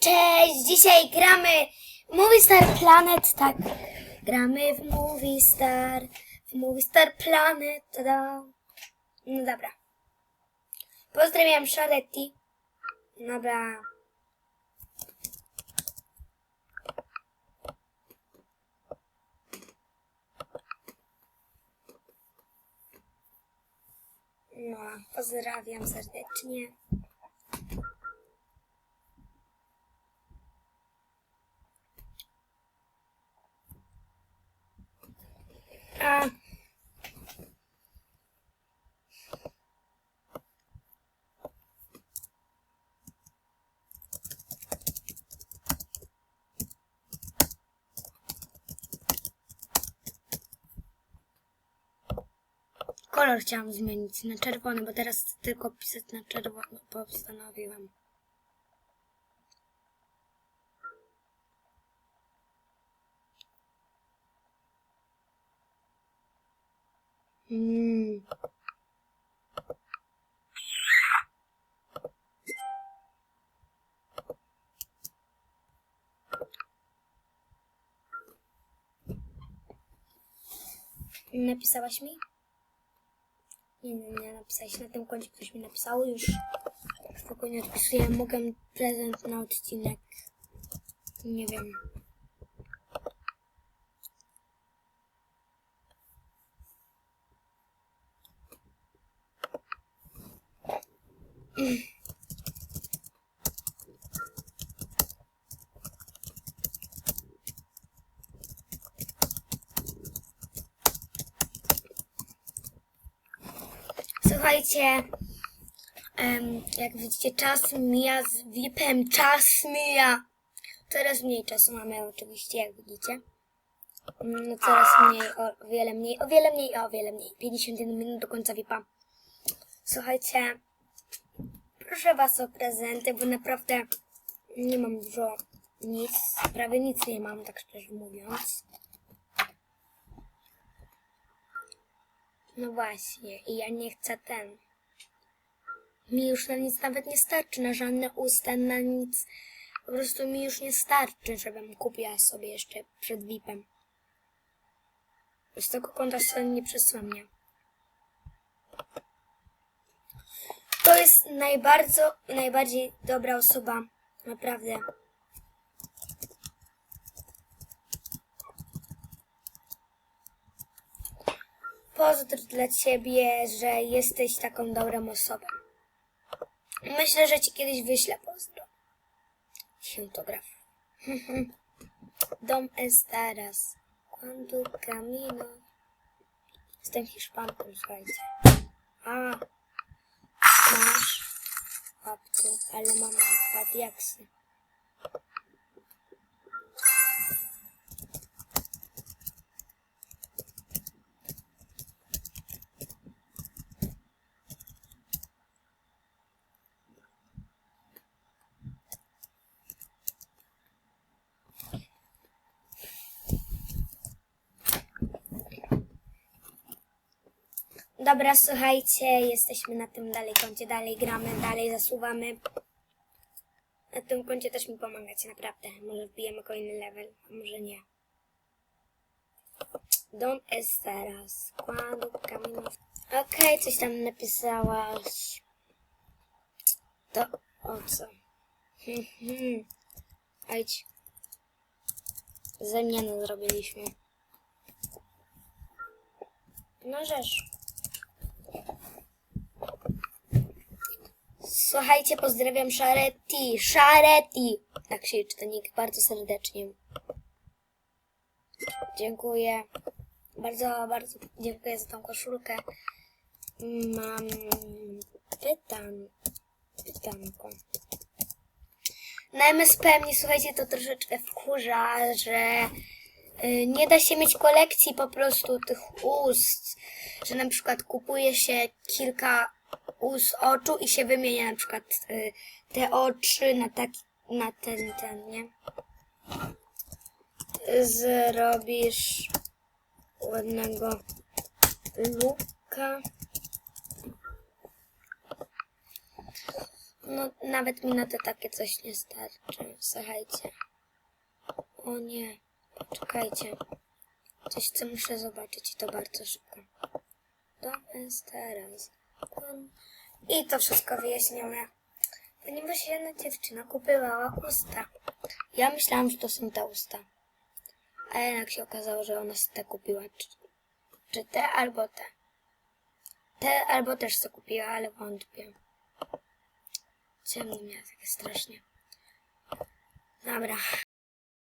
Cześć, dzisiaj gramy Movie Star Planet, tak. Gramy w Movie Star, w Movie Star Planet, tada. No dobra. Pozdrawiam Szaletti. Dobra. No, pozdrawiam serdecznie. A. Kolor chciałam zmienić na czerwony, bo teraz tylko pisać na czerwono postanowiłam. Mm. Napisałaś mi? Nie, nie, nie napisałeś. Na tym koncie ktoś mi napisał już. Spokojnie odpisuję. Mogę prezent na odcinek. Nie wiem. Słuchajcie, em, jak widzicie, czas mija z VIP-em, czas mija. Coraz mniej czasu mamy oczywiście, jak widzicie. No coraz mniej, o wiele mniej, o wiele mniej, o wiele mniej. 51 minut do końca VIP-a. Słuchajcie, proszę was o prezenty, bo naprawdę nie mam dużo nic, prawie nic nie mam, tak szczerze mówiąc. No właśnie, i ja nie chcę ten. Mi już na nic nawet nie starczy, na żadne usta, na nic. Po prostu mi już nie starczy, żebym kupiła sobie jeszcze przed VIP-em. Z tego konta sobie nie przysła mnie. To jest najbardzo, najbardziej dobra osoba. Naprawdę. Pozdro dla ciebie, że jesteś taką dobrą osobą. Myślę, że ci kiedyś wyślę pozdro. Autograf. Dom estaras. Cuando camino. Jestem Hiszpanką, słuchajcie. A. Masz. Babciu, ale mam badiaksy. Dobra, słuchajcie, jesteśmy na tym dalej koncie, dalej gramy, dalej zasuwamy. Na tym koncie też mi pomagacie, naprawdę. Może wbijemy kolejny level, a może nie. Don't esperas. Cuando camino. Okej, coś tam napisałaś. To o co? Hmm, hmm. Ajdź. Zamianę zrobiliśmy. No rzecz. Słuchajcie, pozdrawiam Szaretti. Szaretti! Tak się czyta nick bardzo serdecznie. Dziękuję. Bardzo, bardzo dziękuję za tą koszulkę. Mam pytan, pytanko. Na MSP mnie, słuchajcie, to troszeczkę wkurza, że nie da się mieć kolekcji po prostu tych ust, że na przykład kupuje się kilka ust oczu i się wymienia na przykład y, te oczy na taki, na ten, ten, nie? Zrobisz ładnego luka. No, nawet mi na to takie coś nie starczy. Słuchajcie. O nie. Poczekajcie. Coś, co muszę zobaczyć i to bardzo szybko. To jest teraz. I to wszystko wyjaśnione. Ponieważ jedna dziewczyna kupowała usta. Ja myślałam, że to są te usta. A jednak się okazało, że ona sobie te kupiła. Czy, czy te albo te. Te albo też co kupiła, ale wątpię. Ciemno miała takie strasznie. Dobra.